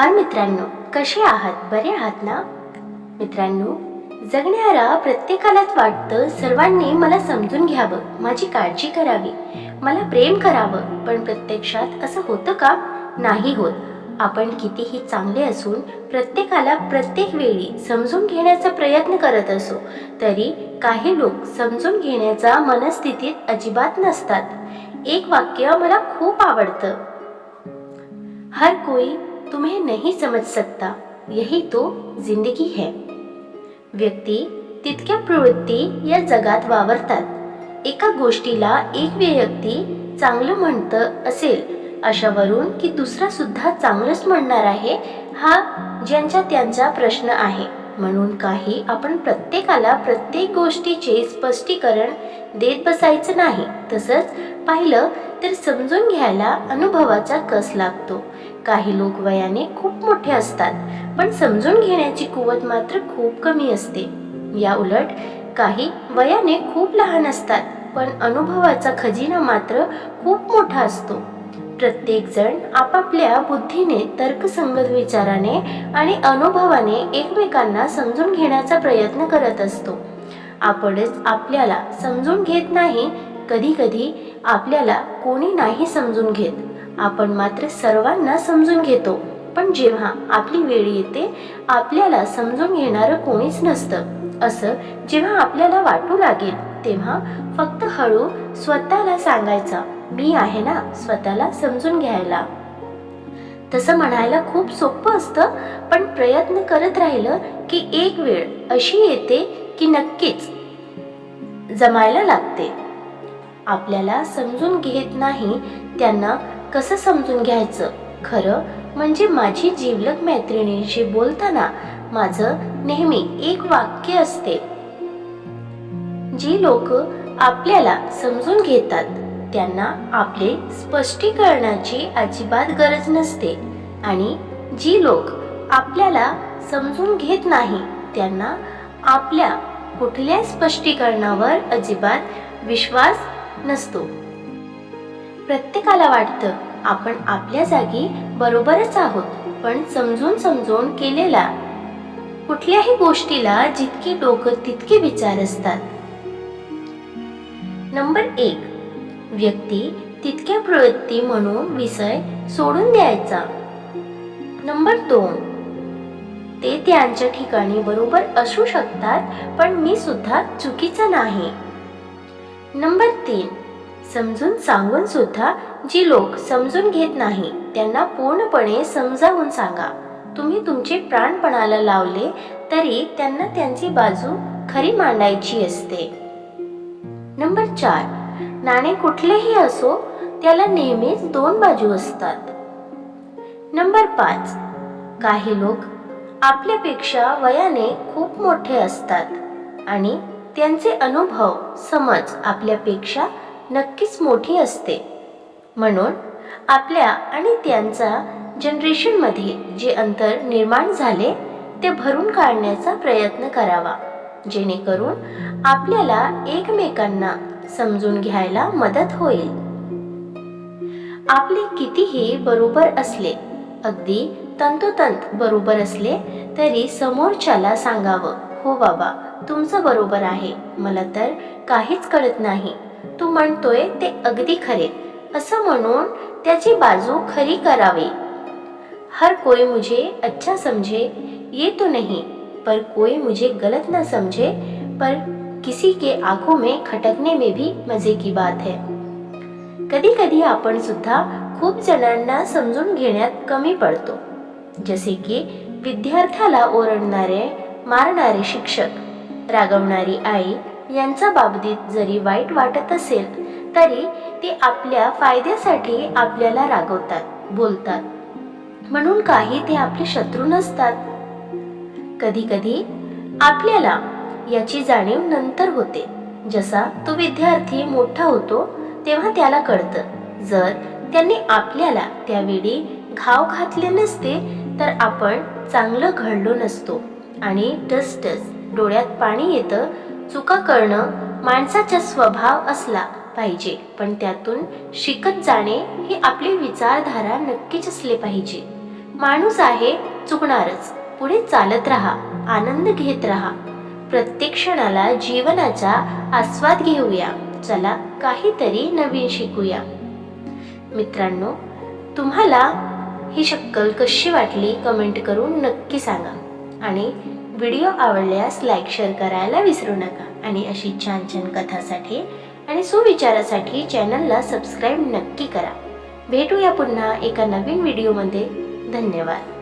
नमस्कार मित्रांनो कसे आहात? बरे आहात ना? मित्रांनो जगणारा प्रत्येकालाच वाटतं सर्वांनी मला समजून घ्यावं माझी काळजी करावी मला प्रेम करावं पण प्रत्यक्षात असं होतं का? नाही होत. आपण कितीही चांगले असून प्रत्येकाला प्रत्येक वेळी समजून घेण्याचा प्रयत्न करत असो तरी काही लोक समजून घेण्याच्या मनस्थितीत अजिबात नसतात. एक वाक्य मला खूप आवडतं. हर कोई तुम्हें नहीं समझ सकता। यही तो जिंदगी है। व्यक्ती तितक्या प्रवृत्ती या जगात वावरतात। एका गोष्टीला एक व्यक्ती चांगलं म्हणतं असेल अशावरून की दुसरा सुद्धा चांगलंच म्हणणार आहे हा ज्यांच्या त्यांचा प्रश्न आहे. म्हणून काही आपण प्रत्येकाला प्रत्येक गोष्टीचे स्पष्टीकरण देत बसायचं नाही. तसंच पाहिलं तर समजून घ्यायला अनुभवाचा कस लागतो? काही लोक वयाने खूप मोठे असतात पण समजून घेण्याची कुवत मात्र खूप कमी असते. या उलट काही वयाने खूप लहान असतात पण अनुभवाचा खजिना मात्र खूप मोठा असतो. प्रत्येक जण आपापल्या बुद्धीने तर्कसंगत विचाराने आणि अनुभवाने एकमेकांना समजून घेण्याचा प्रयत्न करत असतो. आपणच आपल्याला समजून घेत नाही कधी कधी आपल्याला कोणी नाही समजून घेत. आपण मात्र सर्वांना समजून घेतो. पण जेव्हा आपली वेळ येते आपल्याला समजून घेणारं कोणीच नसतं. असं जेव्हा आपल्याला वाटू लागेल तेव्हा फक्त हळू स्वतःला सांगायचं मी आहे ना स्वतःला समजून घ्यायला. तसं म्हणायला खूप सोपं असतं पण प्रयत्न करत राहिलं की एक वेळ अशी येते की नक्कीच जमायला लागते. आपल्याला समजून घेत नाही त्यांना कसं समजून घ्यायचं? खरं म्हणजे माझी जीवलग मैत्रिणींशी बोलताना माझं नेहमी एक वाक्य असते. जी लोक आपल्याला समजून घेतात त्यांना आपले स्पष्टीकरणाची अजिबात गरज नसते आणि जी लोक आपल्याला समजून घेत नाही त्यांना आपल्या कुठल्या स्पष्टीकरणावर अजिबात विश्वास नसतो. प्रत्येकाला वाटतं आपण आपल्या जागी बरोबरच आहोत पण समजून समजून केलेला. कुठल्याही गोष्टीला जितकी डोकं तितके विचार असतात. नंबर एक व्यक्ती तितक्या प्रवृत्ती म्हणून विषय सोडून द्यायचा. नंबर दोन ते त्यांच्या ठिकाणी बरोबर असू शकतात पण मी सुद्धा चुकीचा नाही. नंबर तीन समजून सांगून सुद्धा जी लोक समजून घेत नाही त्यांना पूर्णपणे समजावून सांगा. तुम्ही तुमचे प्राणपणाला लावले तरी त्यांना त्यांची बाजू खरी मांडायची असते. नंबर चार. नाणे कुठलेही असो त्याला नेहमीच दोन बाजू असतात. नंबर पाच. काही लोक आपल्यापेक्षा वयाने खूप मोठे असतात आणि त्यांचे अनुभव समज आपल्यापेक्षा नक्कीच मोठी असते. म्हणून आपल्या आणि त्यांचा जनरेशनमध्ये जे अंतर निर्माण झाले ते भरून काढण्याचा प्रयत्न करावा. जेणेकरून आपल्याला एकमेकांना समजून घ्यायला मदत होईल. आपले कितीही बरोबर असले अगदी तंतोतंत बरोबर असले तरी समोरच्याला सांगावं हो बाबा तुमचं बरोबर आहे. मला तर काहीच कळत नाही. तू म्हणतोय ते अगदी खरे. असं म्हणून त्याची बाजू खरी करावी. हर कोई मुझे अच्छा समझे ये तो नहीं. पर कोई मुझे गलत न समझे पर किसी के आंखों में खटकने में भी मजे की बात है. कधी कधी आपण सुद्धा खूप जणांना समजून घेण्यात कमी पडतो. जसे की विद्यार्थ्याला ओरडणारे मारणारे शिक्षक रागवणारी आई यांच्या बाबतीत जरी वाईट वाटत असेल तरी ते आपल्या फायद्यासाठी आपल्याला रागवतात बोलतात. म्हणून काही ते आपले शत्रू नसतात. कधी कधी आपल्याला याची जाणीव नंतर होते. जसा तो विद्यार्थी मोठा होतो तेव्हा त्याला कळतं जर त्यांनी आपल्याला त्यावेळी घाव घातले नसते तर आपण चांगलं घडलो नसतो. आणि टसटस डोळ्यात पाणी येतं चुका करणं माणसाचा स्वभाव असला पाहिजे पण त्यातून शिकत जाणे ही आपली विचारधारा नक्कीच असली पाहिजे. माणूस आहे चुकणारच. पुढे चालत राहा आनंद घेत राहा. प्रत्येक क्षणाला जीवनाचा आस्वाद घेऊया. चला काहीतरी नवीन शिकूया. मित्रांनो तुम्हाला ही शक्कल कशी वाटली? कमेंट करून नक्की सांगा. आणि व्हिडिओ आवडल्यास लाईक शेअर करायला विसरू नका. आणि अशी छान छान कथासाठी आणि सुविचारासाठी चॅनलला सबस्क्राईब नक्की करा. भेटूया पुन्हा एका नवीन व्हिडिओमध्ये. धन्यवाद.